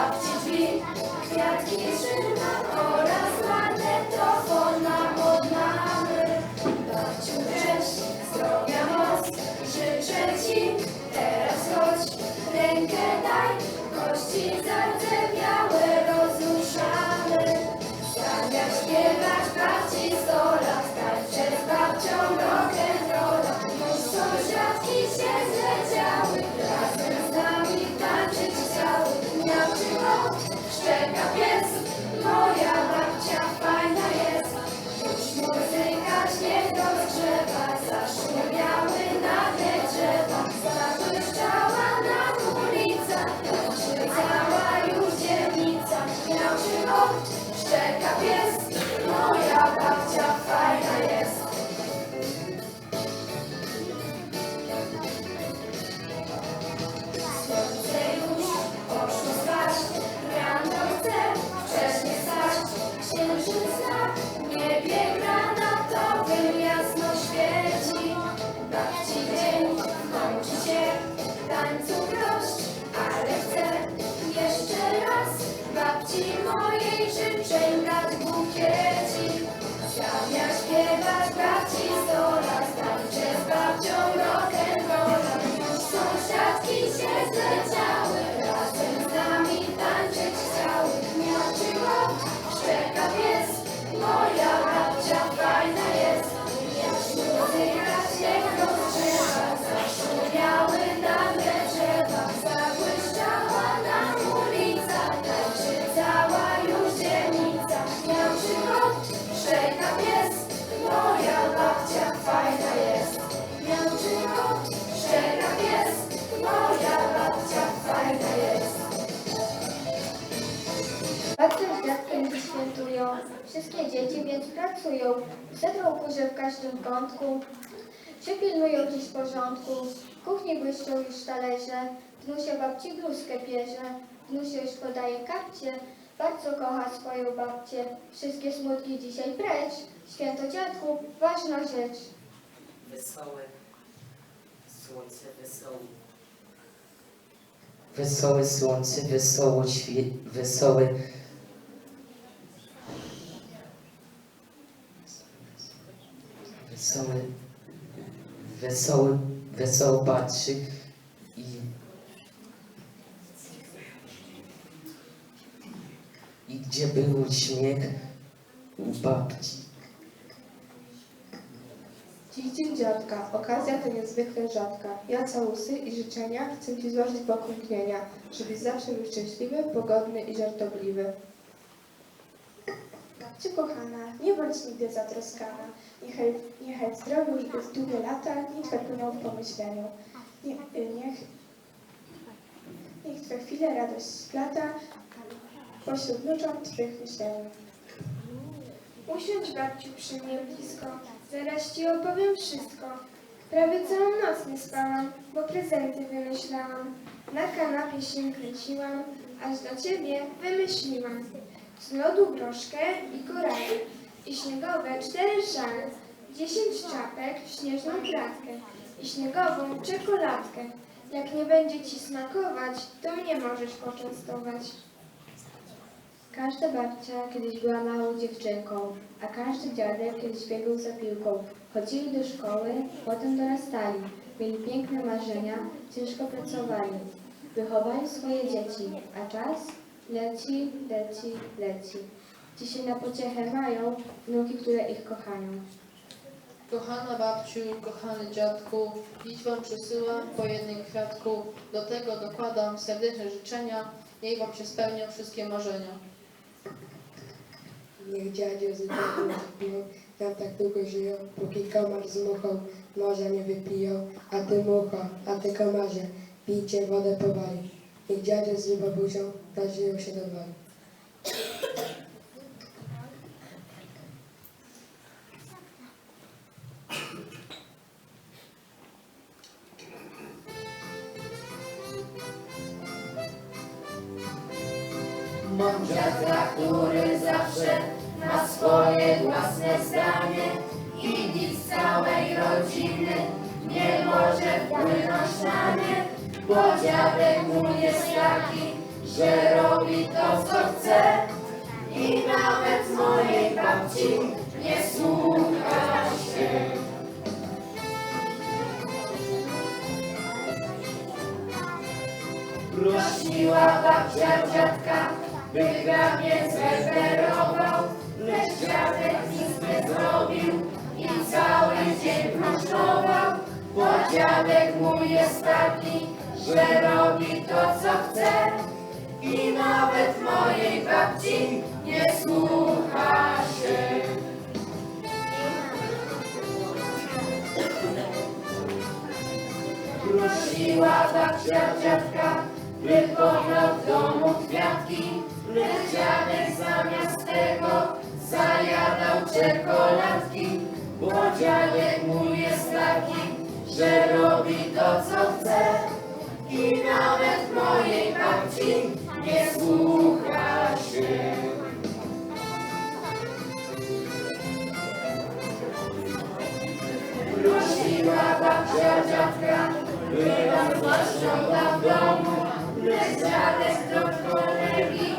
babci drzwi, kwiatki trzyma oraz magnetofon nam od mamy. Babciu cześć, zdrowia moc, życzę ci, teraz chodź, rękę daj, kości zardzewiałe szczeka pies, moja babcia fajna jest. Wszystkie dzieci więc pracują. Sedlą kurze w każdym kątku, przypilnują dziś porządku. W kuchni błyszczą już talerze, wnusia babci bluzkę bierze, wnusia już podaje kapcie, bardzo kocha swoją babcię. Wszystkie smutki dzisiaj precz, święto dziadku, ważna rzecz. Wesołe, słońce wesołe. Wesołe słońce, wesoło świe... wesołe... Wesoły, wesoły, wesoło patrzy i... I gdzie był śmiech u babci. Dziś dzień dziadka, okazja to niezwykle rzadka. Ja całusy i życzenia chcę Ci złożyć mgnienia, żebyś zawsze był szczęśliwy, pogodny i żartobliwy. Babciu kochana, nie bądź nigdy zatroskana. Niechaj, niechaj zdrowiu i długie lata nie płyną w pomyśleniu. Nie, niech, niech Twe chwile radość splata pośród wnucząt Twych myśleniu. Usiądź babciu przy mnie blisko, zaraz ci opowiem wszystko. Prawie całą noc nie spałam, bo prezenty wymyślałam. Na kanapie się kręciłam, aż do ciebie wymyśliłam. Z lodu groszkę i korale, i śniegowe cztery szale, dziesięć czapek śnieżną kratkę i śniegową czekoladkę. Jak nie będzie ci smakować, to mnie możesz poczęstować. Każda babcia kiedyś była małą dziewczynką, a każdy dziadek kiedyś biegał za piłką. Chodzili do szkoły, potem dorastali, mieli piękne marzenia, ciężko pracowali. Wychowali swoje dzieci, a czas leci, leci, leci. Dzisiaj na pociechę mają wnuki, które ich kochają. Kochana babciu, kochany dziadku, dziś wam przysyłam po jednym kwiatku. Do tego dokładam serdeczne życzenia, niech wam się spełnią wszystkie marzenia. Niech dziadzio z dziadem śpią, nam tak długo żyją, póki komar z muchą morza nie wypiją. A ty mucho, a ty komarze, pijcie wodę powoli. Niech dziadzio z babusią nażyją się do woli. Dziadka, który zawsze ma swoje własne zdanie i nic całej rodziny nie może wpłynąć na nie, bo dziadek mój jest taki, że robi to, co chce. I nawet mojej babci nie słucha się. Prosiła babcia dziadka, by grabie zreferował, lecz dziadek nic nie zrobił i cały dzień próżnował, bo dziadek mój jest taki, że robi to, co chce. I nawet mojej babci nie słucha się. Prosiła babcia dziadka, by pobrał w domu kwiatki, lecz dziadek zamiast tego zajadał czekoladki, bo dziadek mój jest taki, że robi to, co chce nawet mojej babci nie słucha się. Prosiła babcia dziadka, by rozmaściągał w domu, lecz dziadek do kolegi